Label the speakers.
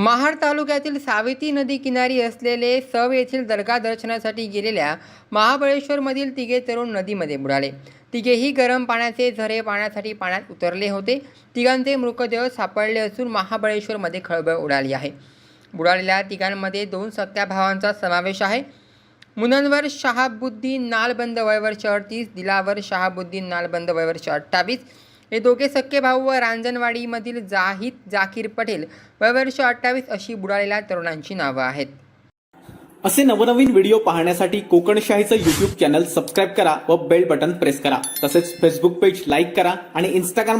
Speaker 1: महाड तालुक्यातील सावित्री नदी किनारी असलेले सव येथील दर्गा दर्शनासाठी गेलेल्या महाबळेश्वरमधील तिघे तरुण नदीमध्ये बुडाले. तिघेही गरम पाण्याचे झरे पाण्यासाठी पाण्यात उतरले होते. तिघांचे मृतदेह सापडले असून महाबळेश्वरमध्ये खळबळ उडाली आहे. बुडालेल्या तिघांमध्ये दोन सत्या भावांचा समावेश आहे. मुननवर शहाबुद्दीन नालबंद वयवर्ष अडतीस दिलावर शहाबुद्दीन नालबंद वयवर्ष अठ्ठावीस हे दोघे सख्खे भाऊ व रांजणवाडीमधील जाहीद जाकीर पटेल वयवर्ष अठ्ठावीस अशी बुडालेल्या तरुणांची नावं आहेत.
Speaker 2: असे नवनवीन व्हिडिओ पाहण्यासाठी कोकणशाहीचं युट्यूब चॅनल सबस्क्राईब करा व बेल बटन प्रेस करा. तसेच फेसबुक पेज लाईक करा आणि इंस्टाग्राम